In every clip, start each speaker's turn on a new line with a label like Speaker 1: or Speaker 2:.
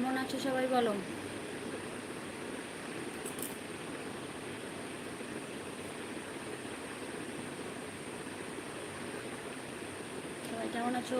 Speaker 1: কেমন আছো সবাই বলো? সবাই কেমন আছো?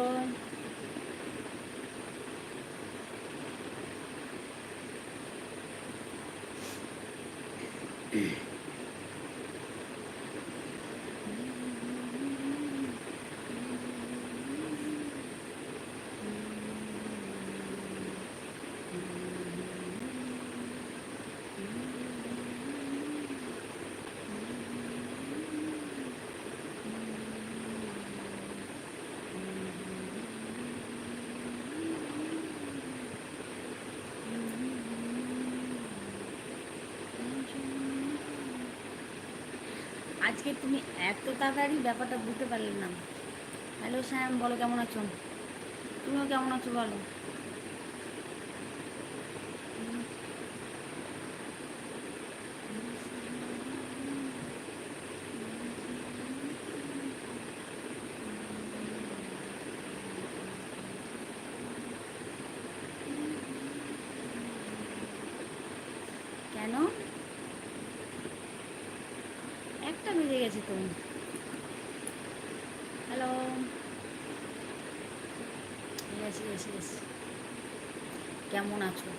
Speaker 1: আজকে তুমি এত তাড়াতাড়ি ব্যাপারটা বুঝতে পারলে না। হ্যালো, শ্যাম, বলো কেমন আছো? তুমিও কেমন আছো বলো কেন একটা বেজে গেছে তো হ্যালো ইয়েস ইয়েস ইয়েস কেমন আছো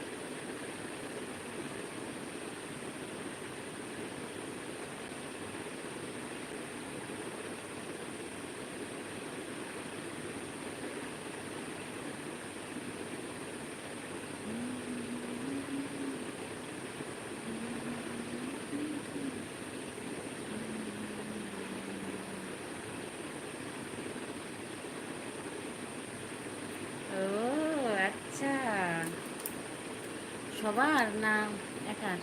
Speaker 1: ও আচ্ছা সবার না একার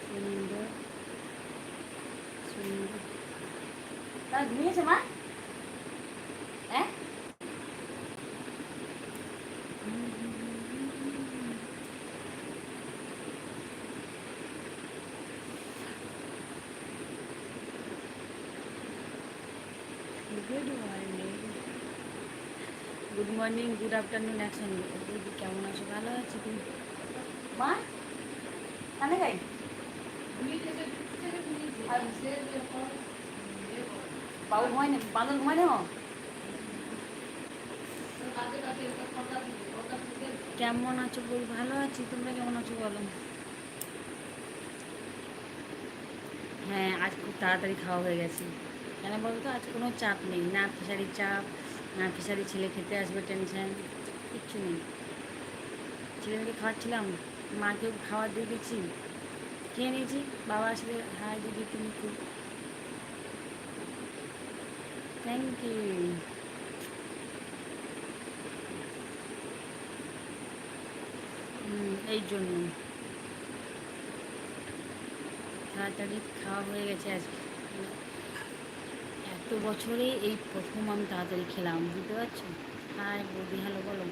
Speaker 1: সুন্দর সুন্দর তা ঘুমিয়েছে মা? হ্যাঁ? Good morning good morning good afternoon একসঙ্গে দিদি কেমন আছো? ভালো আছি তুমি মা কানে গাই? বাবু ঘুমাই না বাঁদর ঘুমাই না? কেমন আছো বল? ভালো আছি। তোমরা কেমন আছো বলো? হ্যাঁ আজ খুব তাড়াতাড়ি খাওয়া হয়ে গেছে। কেন বলো তো? আজ কোনো চাপ নেই। না ফিসারির চাপ, না ফিসারি ছেলে খেতে আসবে টেনশন কিচ্ছু নেই। ছেলেমেয়েকে খাওয়াচ্ছিলাম। মাকেও খাওয়া দিয়ে দিচ্ছি খেয়ে নিয়েছি। বাবা আসলে হ্যাঁ দিদি, তুমি খুব থ্যাংক ইউ এই জন্য। তাড়াতাড়ি খাওয়া হয়ে গেছে আজকে। এত বছরে এই প্রথম আমি তাড়াতাড়ি খেলাম, বুঝতে পারছ? হাই বৌদি হ্যালো বলো।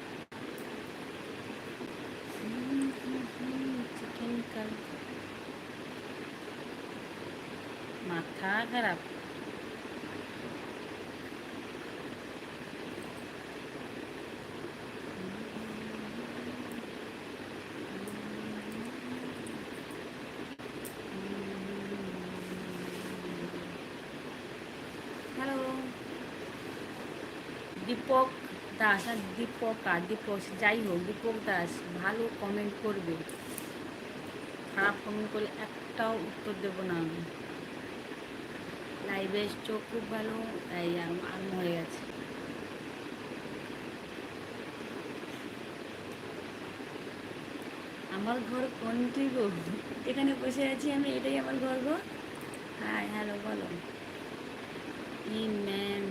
Speaker 1: Chicken curry. মাথা খারাপ হ্যালো দীপক দাস দীপক আর দীপক, যাই হোক, দীপক দাস ভালো কমেন্ট করবে। খারাপ কমেন্ট করলে একটাও উত্তর দেবো না আমি। লাইভে চোখ খুব ভালো, তাই আর মরে গেছে। আমার ঘর কোনটি গো? এখানে বসে আছি আমি, এটাই আমার ঘর গো। হ্যাঁ হ্যালো বলো। ই ম্যাম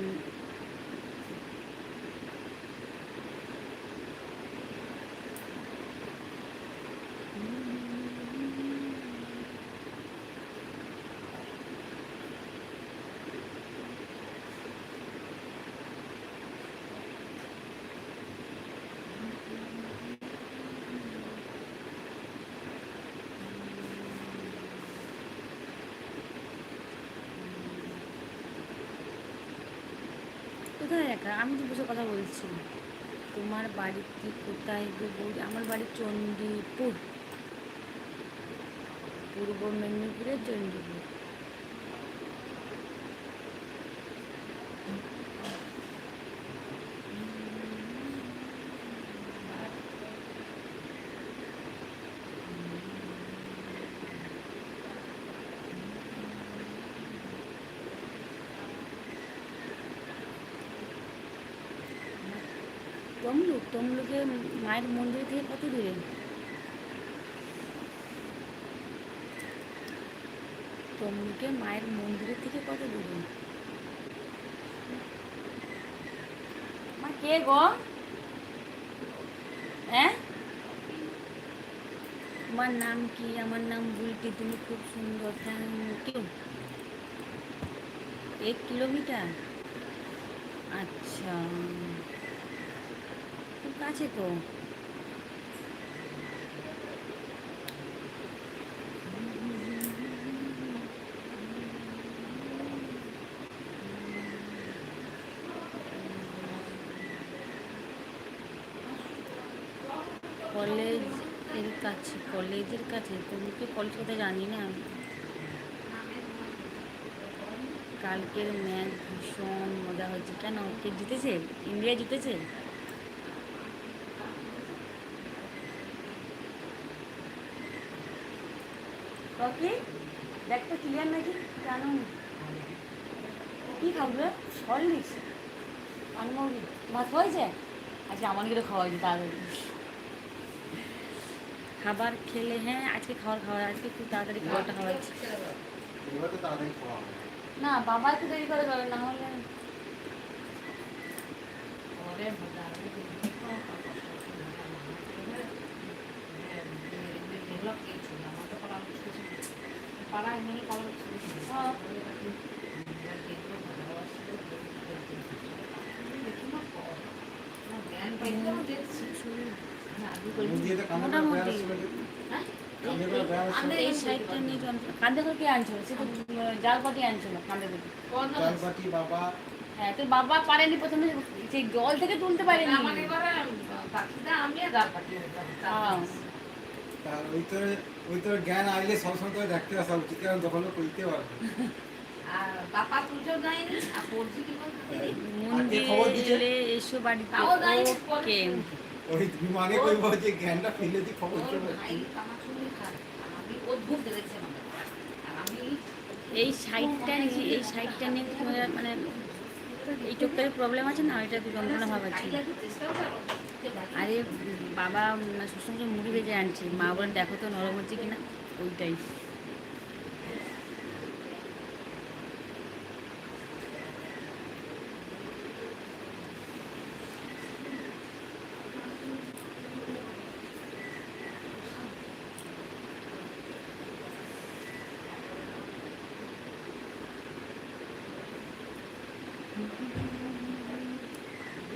Speaker 1: তা আমি তো বসে কথা বলছি। তোমার বাড়িতে কোথায় বলি আমার বাড়ি চণ্ডীপুর। পূর্ব মেদিনীপুরের চণ্ডীপুর। তমলুক মায়ের মন্দির থেকে কত দূরে? তমলুকে মায়ের মন্দিরের থেকে কত দূরে? মা, কে গো? হ্যাঁ? তোমার নাম কি? আমার নাম বুলটি, তুমি খুব সুন্দর। থ্যাংক ইউ এক কিলোমিটার? আচ্ছা। কাছে তো। কলেজের কাছে কলেজের কাছে? তুমি কি কলেজ কোথায় জানি না? কালকের ম্যাচ ভীষণ মজা হয়েছে। কেন? কে জিতেছে? ইন্ডিয়া জিতেছে? ওকে দেখ ক্লিয়ার নাকি কেন কি খাবে হরলিক্স পানমৌরি ভাত হয়েছে আজকে আমার কিন্তু খাওয়া হয়েছে তাড়াতাড়ি খাবার খেলে হ্যাঁ আজকে খাবার খাওয়া আজকে খুব তাড়াতাড়ি খাবারটা খাওয়া হয়েছে না বাবা একটু দেরি করে যাবে না হলে
Speaker 2: মুখ দিয়ে তো কানে করে
Speaker 1: মোটামুটি।
Speaker 2: বেয়ারা শুনে দিবি। কানে করে বেয়ারা শুনে
Speaker 1: এই সাইডটা নিয়ে যন্ত্র কান্দে করে কে আনছিল সে তো জাল পাটি আনছিল কান্দে করে
Speaker 2: চালবাটি বাবা
Speaker 1: হ্যাঁ তোর বাবা পারেনি প্রথমে সেই জল থেকে তুলতে পারেনি।
Speaker 2: তার ওই তোর ওই তোর জ্ঞান আইলে সবসময় দেখতে আসা উচিত কারণ তখন কইতে পারবে।
Speaker 3: বাপা পুজো দেয়নি আর পড়ছি কি বলতে?
Speaker 2: আজকে খবর দিছে?
Speaker 1: মন্দিরে এসো বাড়িতে।
Speaker 3: তাও দেয়নি,
Speaker 1: ওকে।
Speaker 2: ওই বিমানে কইব যে জ্ঞানটা ফেলে দি খবর চলে
Speaker 3: ভাই কামাচুরি খায় আর আমি অদ্ভুত দেখেছি আমাকে আর আমি
Speaker 1: এই সাইডটা নিয়ে এই সাইডটা নিয়ে মানে প্রবলেম আছে না? এটা একটু যন্ত্রণা ভাব আরে বাবা সুসংস মুড়ি ভেজে আনছি। মা বলেন দেখো তো নরম হচ্ছে কিনা? ওইটাই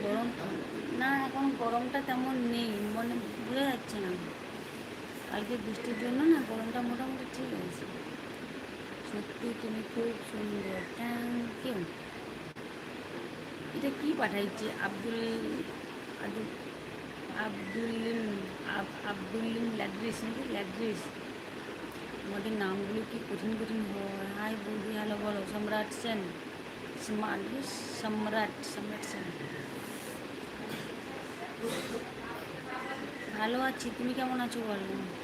Speaker 1: গরম না এখন গরমটা তেমন নেই মানে বোঝা যাচ্ছে না কালকে বৃষ্টির জন্য না গরমটা মোটামুটি ঠিক আছে সত্যি তুমি খুব সুন্দর। থ্যাংক ইউ এটা কি পাঠাইছে? আব্দুল আব্দুল আব্দুল্লিম আব- আব্দুল্লিম ল্যাড্রিস নাকি? ল্যাড্রিস আমাদের নামগুলো কি কঠিন কঠিন হয়? হাই বৌদি হ্যালো, বলো, সম্রাট সেন। স্মার্ট, সম্রাট সম্রাট সেন। ভালো আছি, তুমি কেমন আছো বলো?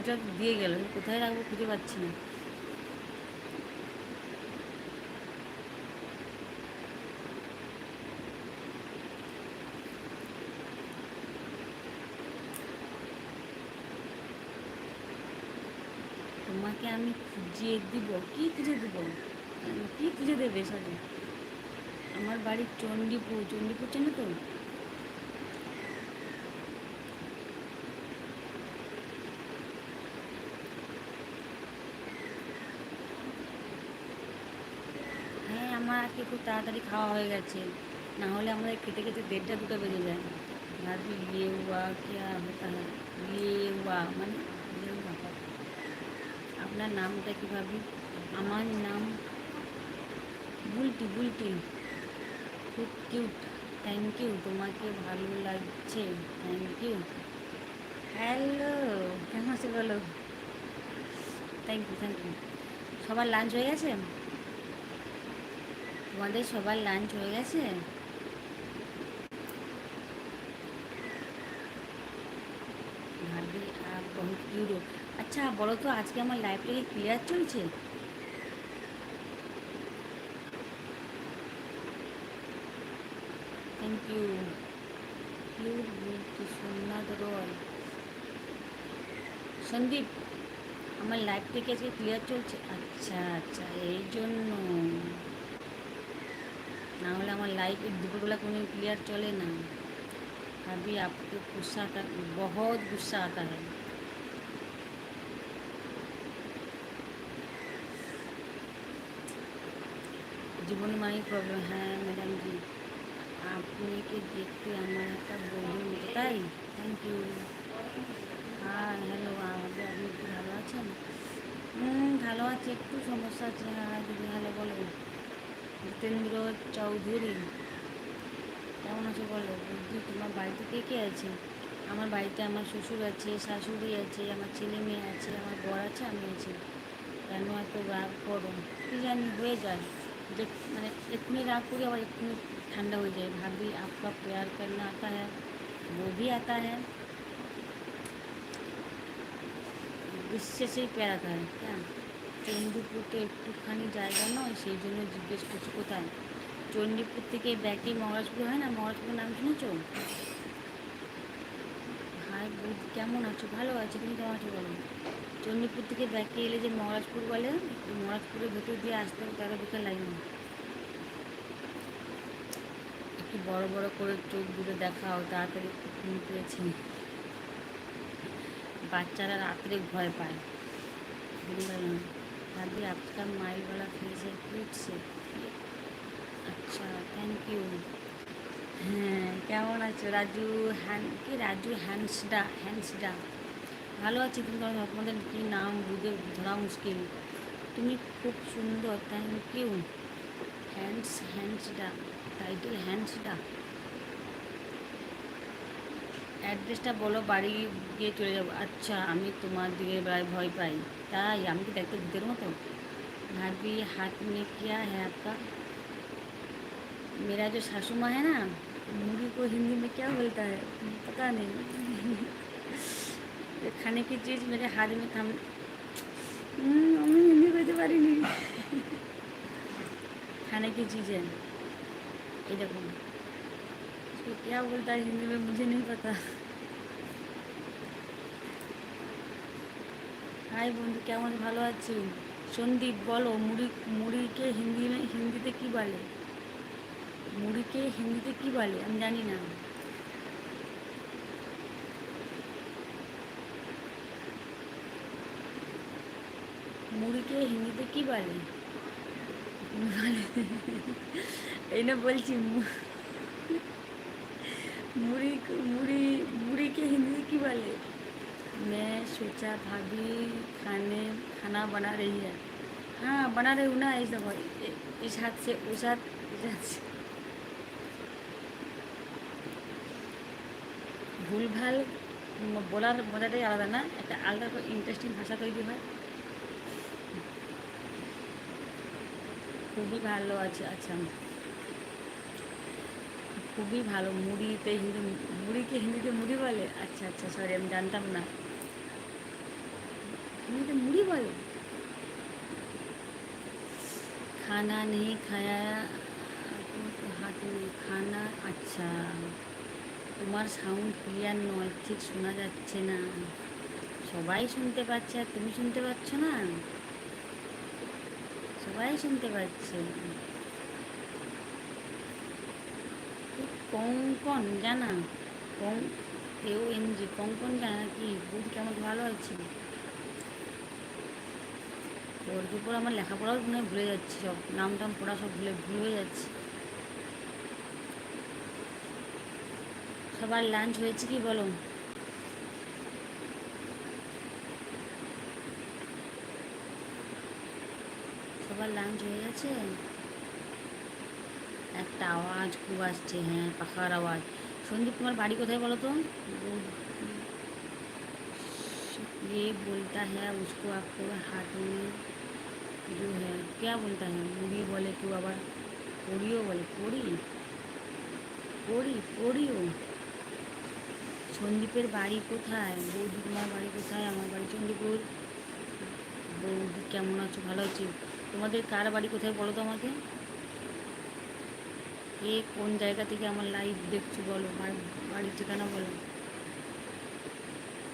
Speaker 1: মুড়িটা দিয়ে গেল কোথায় রাখব খুঁজে পাচ্ছি না। তোমাকে আমি খুঁজিয়ে দিব, কি খুঁজে দিব? কি খুঁজে দেবে সরি আমার বাড়ি চণ্ডীপুর চণ্ডীপুর চেনে তো হ্যাঁ আমার আজকে খুব তাড়াতাড়ি খাওয়া হয়ে গেছে? না হলে আমাদের খেতে খেতে দেড়টা দুটো বেজে যায়। ভাবি ইয়ে হুয়া ক্যা হতা ইয়ে হুয়া মানে ইয়ে আপনার নামটা কি ভাবি? আমার নাম বুলটি বুলটি। খুব কিউট। থ্যাংক ইউ তোমাকে ভালো লাগছে। থ্যাংক ইউ হ্যালো কেমন আছে বলো? থ্যাংক ইউ থ্যাংক ইউ সবার লাঞ্চ হয়ে গেছে? তোমাদের সবার লাঞ্চ হয়ে গেছে? আচ্ছা বলো তো, আজকে আমার কি ক্লিয়ার চলছে? থ্যাংক ইউ সন্দীপ, আমার লাইফ থেকে আজকে ক্লিয়ার চলছে? আচ্ছা আচ্ছা এই জন্য। না হলে আমার লাইফ দুপুরবেলা কোনো क्लियर चले ना अभी आपको गुस्सा आता बहुत गुस्सा आता है জীবনে মানে প্রবলেম হ্যাঁ ম্যাডাম জি আপনাকে দেখতে আমার একটা বৌদির মতো তাই থ্যাংক ইউ হ্যাঁ হ্যালো আমাদের আপনি কি ভালো আছেন হুম ভালো আছে একটু সমস্যা আছে হ্যাঁ দিদি হ্যালো বলো জিতেন্দ্র চৌধুরী কেমন আছো বলো বুদ্ধি তোমার বাড়িতে কে কে আছে আমার বাড়িতে আমার শ্বশুর আছে শাশুড়ি আছে আমার ছেলে মেয়ে আছে আমার বর আছে আমি আছি কেন এত রাগ করো কী জানি হয়ে যায় যে মানে এক্ষুনি রাগ করি আবার এক্ষুনি ঠান্ডা হয়ে যায় ভাবি आपका प्यार करना आता है वो भी आता है इससे से ही प्यार आता है क्या চণ্ডীপুর তো একটুখানি জায়গা নয়, সেই জন্য জিজ্ঞেস করছি, কোথায়? চণ্ডীপুর থেকে ব্যাকে মহারাজপুর হয় না? মহারাজপুর নাম শুনেছ? হাই বুধ কেমন আছো? ভালো আছো, তুমি কেমন আছো বলো? চণ্ডীপুর থেকে ব্যাকে এলে যে মহারাজপুর বলে মহারাজপুরের ভেতর দিয়ে আসতে হবে তেরো বিকেল লাইন একটু বড় বড় করে চোখ দুটো দেখাও, তাড়াতাড়ি ঘুম পেয়েছি বাচ্চারা রাত্রে ভয় পায়। বুঝতে পারলাম दादी आपका माइल वाला फेस है क्यूट से আচ্ছা থ্যাংক ইউ হ্যাঁ কেমন আছো রাজু হ্যান কি রাজু হ্যান্সডা হ্যান্সডা ভালো আছি তুমি বলো, তোমাদের কী নাম বুঝে ধরা মুশকিল তুমি খুব সুন্দর থ্যাংক ইউ হ্যান্ডস হ্যান্সডা টাইটেল হ্যান্সডা অ্যাড্রেসটা বলো বাড়ি গিয়ে চলে যাবো আচ্ছা আমি তোমার দিকে বেলায় ভয় পাই তাই আমি কি দেখতে ভূতের মতো भाभी हाथ में क्या है आपका मेरा जो सासू माँ है ना मुर्गी को हिंदी में क्या बोलता है पता नहीं ये खाने की चीज़ मेरे हाथ में थम हम्म, আমি হিন্দি বলতে পারিনি खाने की चीज़ है ये देखो इसको क्या बोलता है हिंदी में मुझे नहीं पता হাই বন্ধু, কেমন? ভালো আছেন সন্দীপ, বলো, মুড়ি, মুড়িকে হিন্দি হিন্দিতে কি বলে? মুড়িকে হিন্দিতে কি বলে? আমি জানি না। মুড়িকে হিন্দিতে কি বলে? এই না বলছি মুড়ি মুড়ি, মুড়িকে হিন্দিতে কি বলে? मैं सोचा भाभी खाने खाना बना रही है हाँ बना रही हूँ ना इस दफा इ- इस हाथ से उस हाथ इस हाथ से ভুলভাল ম- বলার মজাটাই আলাদা না একটা আলাদা ইন্টারেস্টিং ভাষা তৈরি হয় খুবই ভালো আছে আচ্ছা খুবই ভালো মুড়িতে হিন্দি মুড়িকে হিন্দিতে মুড়ি বলে আচ্ছা আচ্ছা সরি আমি জানতাম না হিন্দিতে মুড়ি বলে। খানা নেই খায়া হাতে খানা আচ্ছা। তোমার সাউন্ড ক্লিয়ার নয়, ঠিক শোনা যাচ্ছে না। সবাই শুনতে পাচ্ছে আর তুমি শুনতে পাচ্ছ না? সবাই শুনতে পাচ্ছে। কঙ্কন জানা? কং কেউ এনজি কঙ্কন জানা কি? বুধ কেমন ভালো আছে? ওর উপর আমার লেখাপড়াও মনে হয় ভুলে যাচ্ছি সব নাম টাম পড়া সব ভুলে ভুল হয়ে যাচ্ছে সবার লাঞ্চ হয়েছে কি বলো সবার লাঞ্চ হয়ে গেছে একটা আওয়াজ খুব আসছে হ্যাঁ পাখার আওয়াজ সন্দীপ তোমার বাড়ি কোথায় বলো তো ये बोलता है उसको आपको हाथ में जो है क्या बोलता है मुड़ी बोले तू আবার পড়িও বলে পড়ি পড়ি পড়িও সন্দীপের বাড়ি কোথায় বৌদি তোমার বাড়ি কোথায় আমার বাড়ি চণ্ডীপুর বৌদি কেমন আছো ভালো আছি তোমাদের কার বাড়ি কোথায় বলো তো আমাকে এ কোন জায়গা থেকে আমার লাইভ দেখছো বলো বাড়ি- বাড়ির ঠিকানা বলো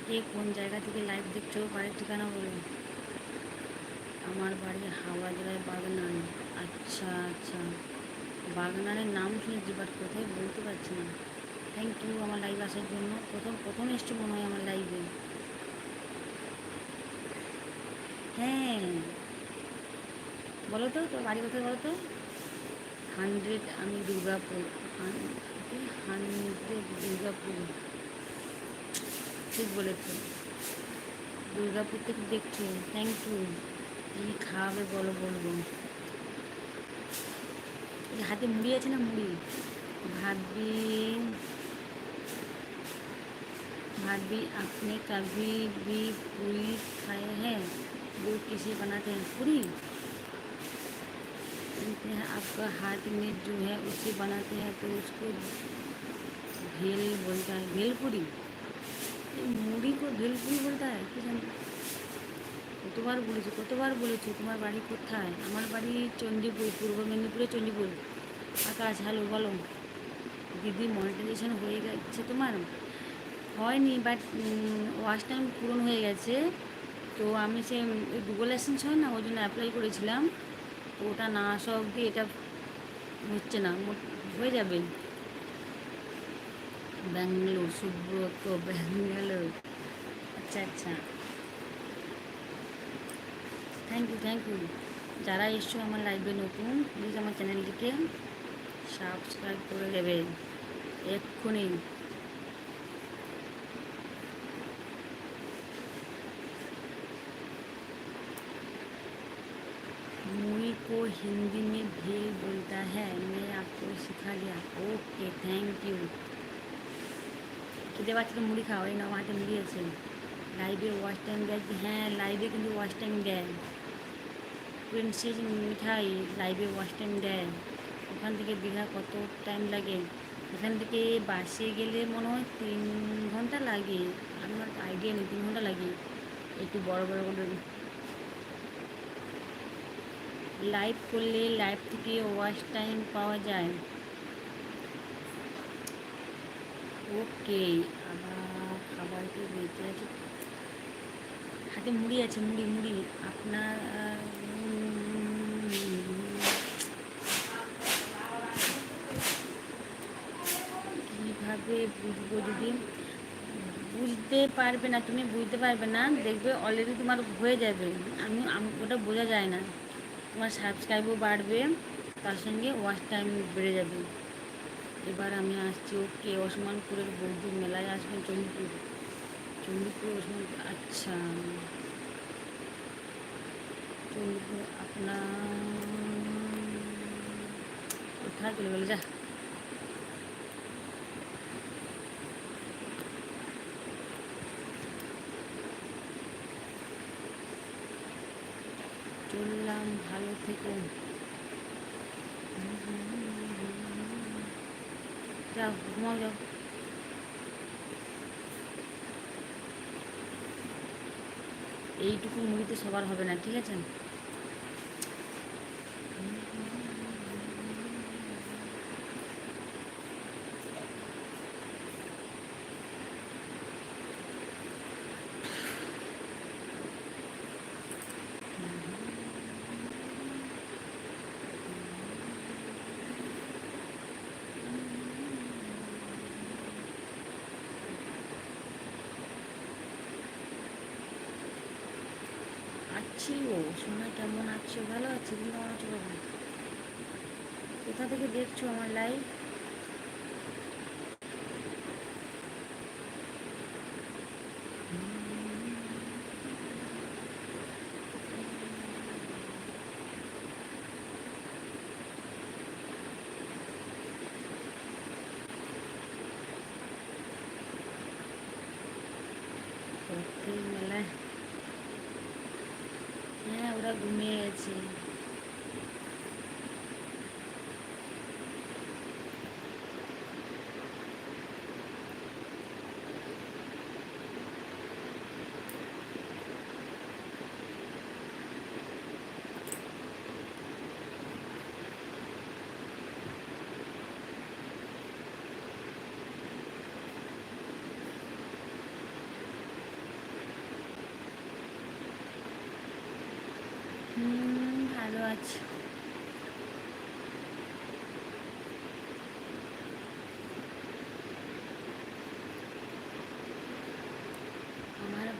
Speaker 1: এ কোন জায়গা থেকে লাইভ দেখছো বাড়ির ঠিকানা বলো আমার বাড়ি হাওড়া জেলায় বাগনান। আচ্ছা আচ্ছা। বাগনানের নাম শুনেছি বাট কোথায় বলতে পারছি না। থ্যাংক ইউ আমার লাইভ আসার জন্য। প্রথম প্রথম এসছে মনে হয় আমার লাইভে হ্যাঁ। বলো তো, তোর বাড়ি কোথায় বলো তো? হান্ড্রেড, আমি দুর্গাপুর। হান্ড্রেড দুর্গাপুর। ঠিক বলেছ। দুর্গাপুর থেকে দেখছি থ্যাংক ইউ কী খাওয়াবে বলো বলবো এই হাতে মুড়ি আছে না মুড়ি ভাবি भाभी आपने कभी भी पूरी खाए हैं वो किसे बनाते हैं पूरी कहते हैं आपका हाथ में जो है उसे बनाते हैं तो उसको भेल बोलता है भेलपुरी ये মুড়ি কো ভেলপুরি বলতে হয় কি জানি কতবার বলেছি কতবার বলেছি, তোমার বাড়ি কোথায়? আমার বাড়ি চণ্ডীপুর, পূর্ব মেদিনীপুরে চণ্ডীপুর। আকাশ হ্যালো বলো দিদি মনিটাইজেশন হয়ে গেছে তোমার? হয়নি বাট ওয়াচ টাইম পূরণ হয়ে গেছে। তো আমি সে ওই গুগল অ্যাসেন্স হয় না, ওই জন্য অ্যাপ্লাই করেছিলাম। ওটা না আসা অবধি এটা হচ্ছে না হয়ে যাবে। ব্যাঙ্গালোর, সুব্রত, ব্যাঙ্গালোর। আচ্ছা আচ্ছা। থ্যাংক ইউ থ্যাংক ইউ যারা এসছো আমার লাইভে নতুন প্লিজ আমার চ্যানেলটিকে সাবস্ক্রাইব করে দেবে এক্ষুনি मुई को हिंदी में भेल बोलता है मैं आपको सिखा दिया ओके थैंक यू খিদে পাচ্ছে তো মুড়ি খাও এই না আমার হাতে মুড়ি আছে লাইভে ওয়াচ টাইম দেয় কি? হ্যাঁ লাইভে কিন্তু ওয়াচ টাইম দেয় প্রিন্সেস মিঠাই লাইভে ওয়াচ টাইম দেয় ওখান থেকে দীঘা কত টাইম লাগে? এখান থেকে বাসে গেলে মনে হয় তিন ঘণ্টা লাগে। আমার আইডিয়া নেই, তিন ঘণ্টা লাগে। একটু বড় বড় করে। লাইভ করলে লাইভ থেকে ওয়াশ টাইম পাওয়া যায়। ওকে আবার খাবার কি বেঁচে আছে? হাতে মুড়ি আছে, মুড়ি মুড়ি। আপনার কীভাবে বুঝব যদি বুঝতে পারবে না, তুমি বুঝতে পারবে না, দেখবে অলরেডি তোমার হয়ে যাবে। আমি ওটা বোঝা যায় না। তোমার সাবস্ক্রাইবও বাড়বে, তার সঙ্গে ওয়াচ টাইম বেড়ে যাবে। এবার আমি আসছি, ওকে ওসমানপুরের বৌদ্ধ মেলায় আসবেন চণ্ডীপুর চণ্ডীপুর ওসমানপুর আচ্ছা। চণ্ডীপুর আপনার কোথায় চলে গেল, যা। চললাম ভালো থেকো। যাও, ঘুমাও, যাও। এইটুকু মুড়িতে সবার হবে না, ঠিক আছি? জীবিকা চলবে কোথা থেকে দেখছ আমার লাইভ হ্যাঁ ওরা ঘুমিয়ে গেছে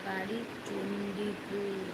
Speaker 1: বাড়ি চণ্ডীপুর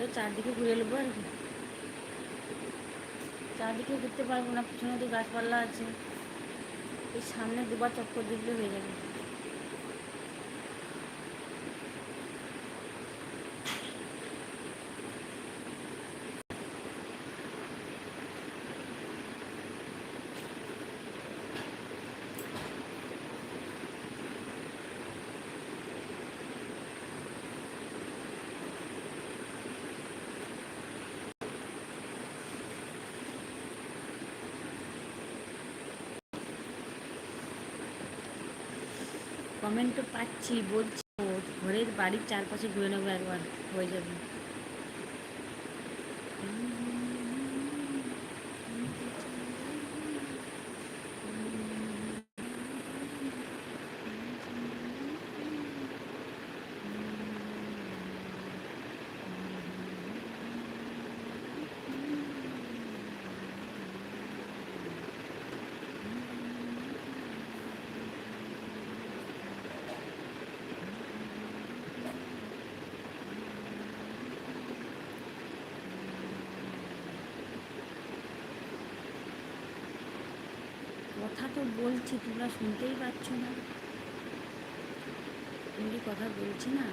Speaker 1: ঘরে চারদিকে ঘুরে নেব আর কি। চারদিকে ঘুরতে পারব না, পিছনে তো গাছপালা আছে। এই সামনে দুবার চক্কর দিলে হয়ে যাবে। কমেন্ট তো পাচ্ছি বলছি ঘরের বাড়ির চারপাশে ঘুরে নেব একবার হয়ে যাবে কথা তো বলছি তোমরা শুনতেই পাচ্ছ না। তুমি কথা বলছি না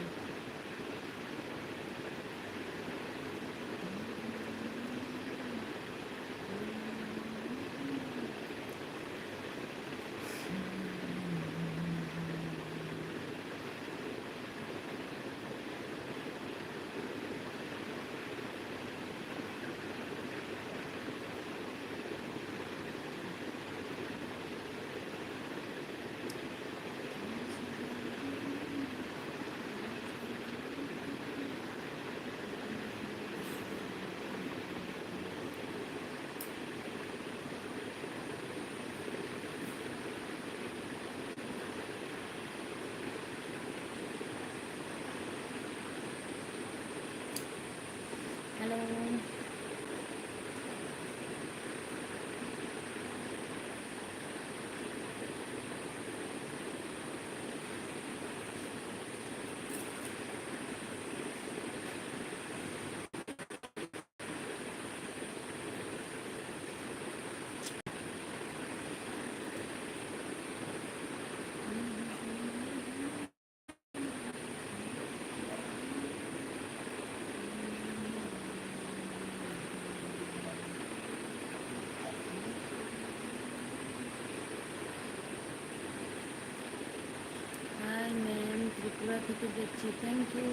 Speaker 1: হ্যালো হাই ম্যাম ত্রিপুরা থেকে দেখছি। থ্যাংক ইউ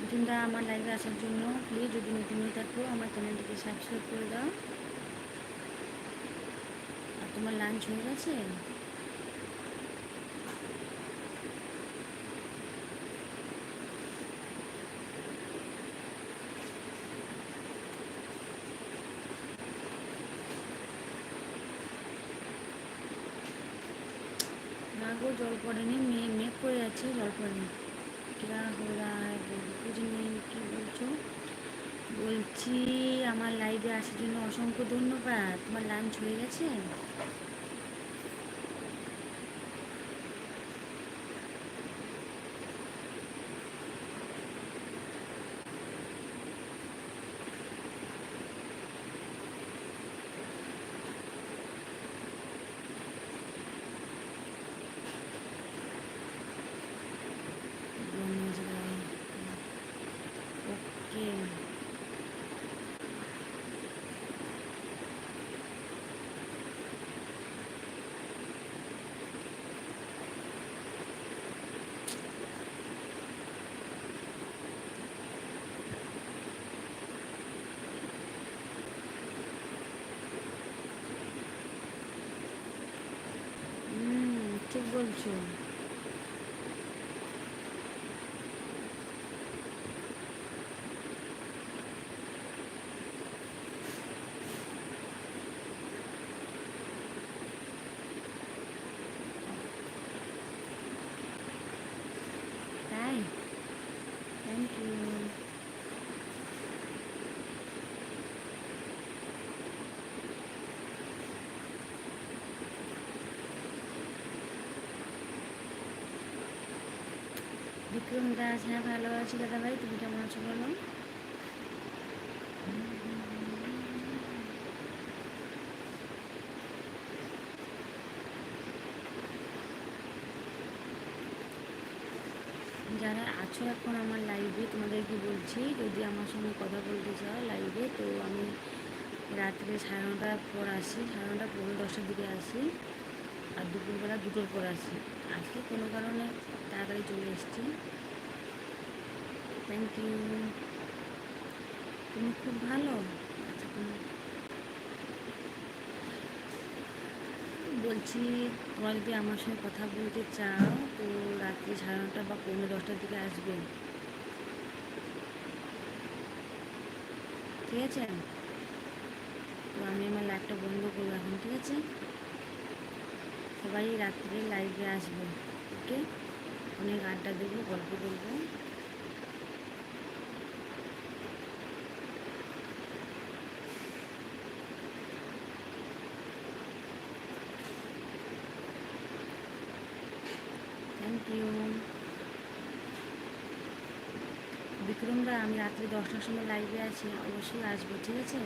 Speaker 1: নতুনরা আমার লাইভে আসার জন্য প্লিজ যদি নতুন হয়ে থাকো, আমার চ্যানেলটিকে সাবস্ক্রাইব করে দাও। আর তোমার লাঞ্চ হয়ে গেছে? গো জল পড়েনি, মেয়ে মেঘ করে যাচ্ছে জল পড়েনি। কিরা হোরা বুঝি কী বলছো? বলছি, আমার লাইভে আসার জন্য অসংখ্য ধন্যবাদ। তোমার লাঞ্চ হয়ে গেছে? కొంచెం. বিক্রম দাস হ্যাঁ ভালো আছি দাদা ভাই, তুমি কেমন আছো বলো? যারা আছো এখন আমার লাইভে তোমাদেরকে বলছি, যদি আমার সঙ্গে কথা বলতে চাও লাইভে তো আমি রাত্রে সাড়ে নটার পর আসি, সাড়ে নটা পনেরো দশটার দিকে আসি, আর দুপুরবেলা দুটোর পর আসি। আজকে কোনো কারণে তাড়াতাড়ি চলে এসেছি। থ্যাংক ইউ তুমি খুব ভালো? আচ্ছা তুমি বলছি, তোমরা যদি আমার সঙ্গে কথা বলতে চাও, তো রাত্রি সাড়ে নটা বা পৌনে দশটার দিকে আসবে। ঠিক আছে? তো আমি আমার লাইভটা বন্ধ করব এখন, ঠিক আছে? সবাই রাত্রে লাইভে আসবে ওকে অনেক আড্ডা দেবো, গল্প করব থ্যাংক ইউ বিক্রমদা, আমি রাত্রি দশটার সময় লাইভে আছি, অবশ্যই আসব, ঠিক আছে?